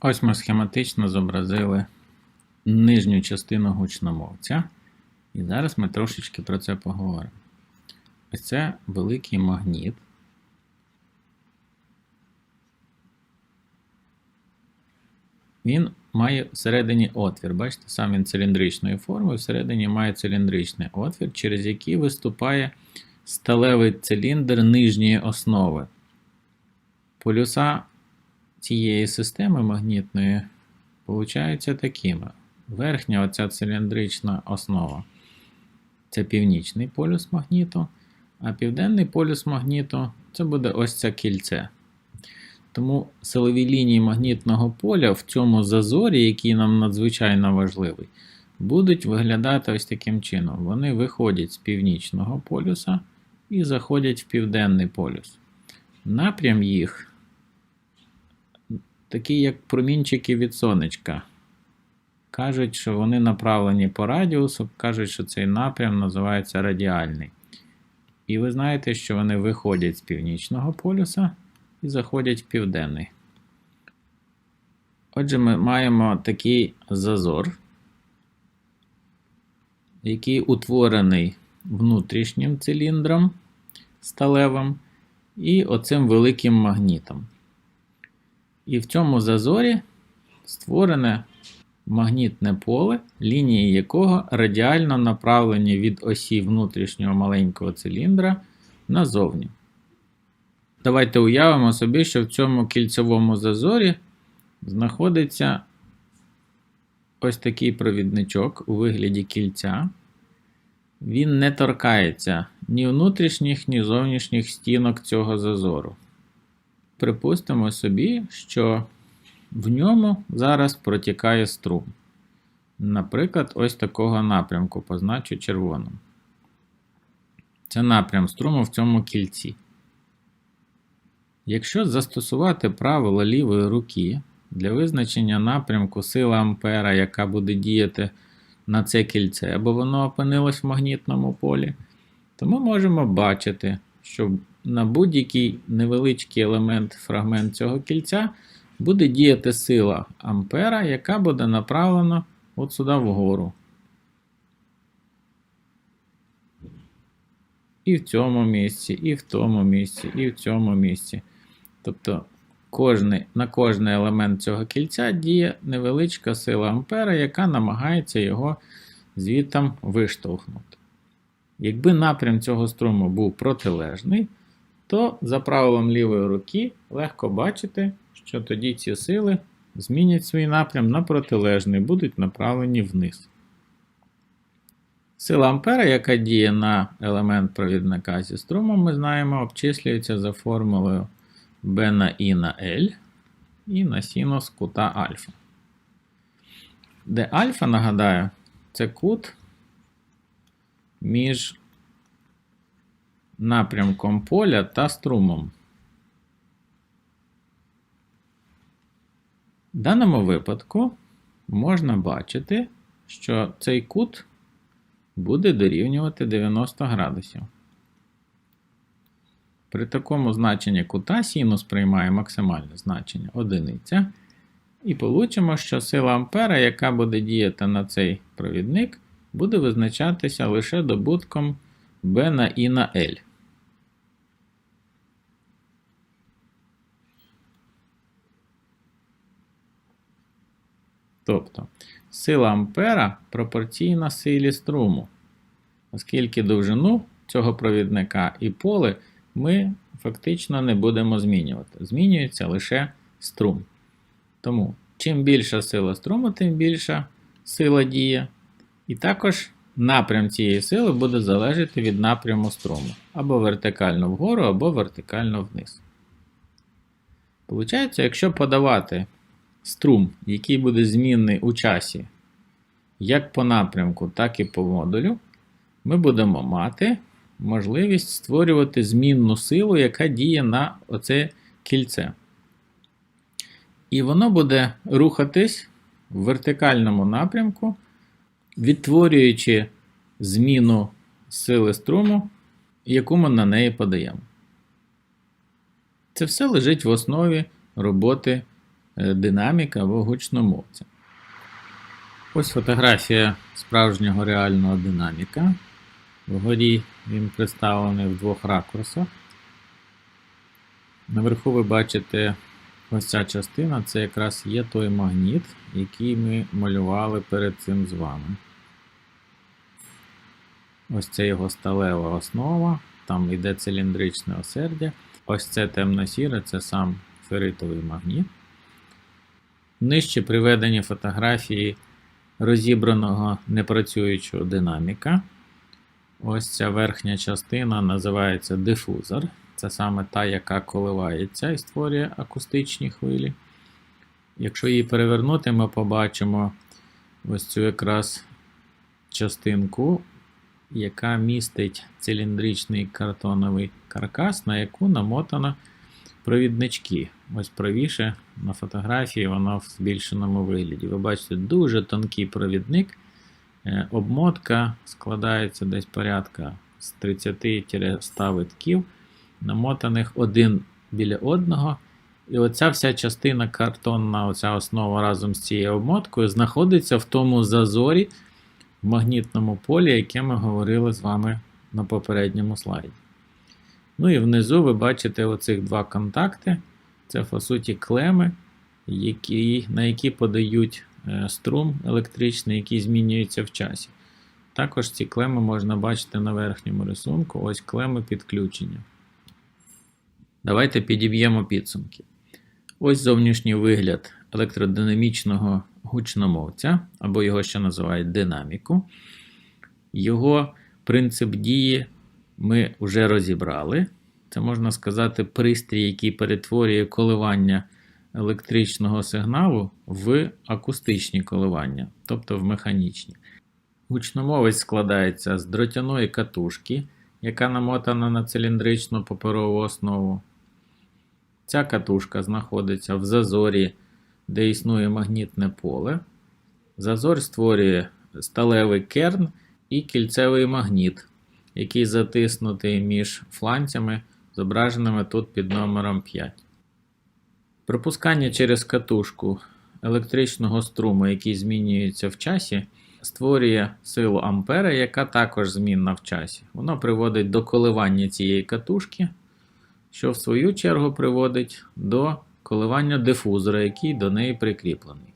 Ось ми схематично зобразили нижню частину гучномовця. І зараз ми трошечки про це поговоримо. Ось це великий магніт. Він має всередині отвір. Бачите, сам він циліндричної форми, всередині має циліндричний отвір, через який виступає сталевий циліндр нижньої основи. Полюса цієї системи магнітної получаються такими. Верхня оця циліндрична основа це північний полюс магніту, а південний полюс магніту це буде ось це кільце. Тому силові лінії магнітного поля в цьому зазорі, який нам надзвичайно важливий, будуть виглядати ось таким чином. Вони виходять з північного полюса і заходять в південний полюс. Напрям їх такий, як промінчики від сонечка. Кажуть, що вони направлені по радіусу, кажуть, що цей напрям називається радіальний. І ви знаєте, що вони виходять з північного полюса і заходять в південний. Отже, ми маємо такий зазор, який утворений внутрішнім циліндром сталевим і оцим великим магнітом. І в цьому зазорі створене магнітне поле, лінії якого радіально направлені від осі внутрішнього маленького циліндра назовні. Давайте уявимо собі, що в цьому кільцевому зазорі знаходиться ось такий провідничок у вигляді кільця. Він не торкається ні внутрішніх, ні зовнішніх стінок цього зазору. Припустимо собі, що в ньому зараз протікає струм. Наприклад, ось такого напрямку позначу червоним. Це напрям струму в цьому кільці. Якщо застосувати правило лівої руки для визначення напрямку сили Ампера, яка буде діяти на це кільце, або воно опинилось в магнітному полі, то ми можемо бачити, що на будь-який невеличкий елемент, фрагмент цього кільця буде діяти сила Ампера, яка буде направлена от сюди вгору. І в цьому місці, і в тому місці, і в цьому місці. Тобто кожний, на кожний елемент цього кільця діє невеличка сила Ампера, яка намагається його звідтам виштовхнути. Якби напрям цього струму був протилежний, то за правилом лівої руки легко бачити, що тоді ці сили змінять свій напрям на протилежний, будуть направлені вниз. Сила Ампера, яка діє на елемент провідника зі струмом, ми знаємо, обчислюється за формулою B на I на L і на синус кута альфа. Де альфа, нагадаю, це кут між напрямком поля та струмом. В даному випадку можна бачити, що цей кут буде дорівнювати 90 градусів. При такому значенні кута синус приймає максимальне значення одиниця. І получимо, що сила Ампера, яка буде діяти на цей провідник, буде визначатися лише добутком B на I на L. Тобто сила Ампера пропорційна силі струму, оскільки довжину цього провідника і поле ми фактично не будемо змінювати. Змінюється лише струм. Тому, чим більша сила струму, тим більша сила діє. І також напрям цієї сили буде залежати від напряму струму. Або вертикально вгору, або вертикально вниз. Получається, якщо подавати струм, який буде змінний у часі, як по напрямку, так і по модулю, ми будемо мати можливість створювати змінну силу, яка діє на оце кільце. І воно буде рухатись в вертикальному напрямку, відтворюючи зміну сили струму, яку ми на неї подаємо. Це все лежить в основі роботи е, динаміка або гучномовця. Ось фотографія справжнього реального динаміка. Вгорі він представлений в двох ракурсах. Наверху ви бачите ось ця частина це якраз є той магніт, який ми малювали перед цим з вами. Ось це його сталева основа, там йде циліндричне осердя. Ось це темно-сіре, це сам ферритовий магніт. Нижче приведені фотографії розібраного непрацюючого динаміка. Ось ця верхня частина називається дифузор. Це саме та, яка коливається і створює акустичні хвилі. Якщо її перевернути, ми побачимо ось цю якраз частинку, яка містить циліндричний картоновий каркас, на яку намотано провіднички. Ось правіше на фотографії воно в збільшеному вигляді. Ви бачите дуже тонкий провідник. Е, Обмотка складається десь порядка з 30-100 витків, намотаних один біля одного. І оця вся частина картонна, оця основа разом з цією обмоткою, знаходиться в тому зазорі в магнітному полі, яке ми говорили з вами на попередньому слайді. Ну і внизу ви бачите оцих два контакти. Це, по суті, клеми, які, на які подають е, струм електричний, який змінюється в часі. Також ці клеми можна бачити на верхньому рисунку. Ось клеми підключення. Давайте підіб'ємо підсумки. Ось зовнішній вигляд електродинамічного гучномовця, або його ще називають динаміку. Його принцип дії ми вже розібрали. Це можна сказати пристрій, який перетворює коливання електричного сигналу в акустичні коливання, тобто в механічні. Гучномовець складається з дротяної катушки, яка намотана на циліндричну паперову основу. Ця катушка знаходиться в зазорі, де існує магнітне поле. Зазор створює сталевий керн і кільцевий магніт, який затиснутий між фланцями, зображеними тут під номером 5. Пропускання через катушку електричного струму, який змінюється в часі, створює силу ампера, яка також змінна в часі. Воно приводить до коливання цієї катушки, що в свою чергу приводить до коливання дифузора, який до неї прикріплений.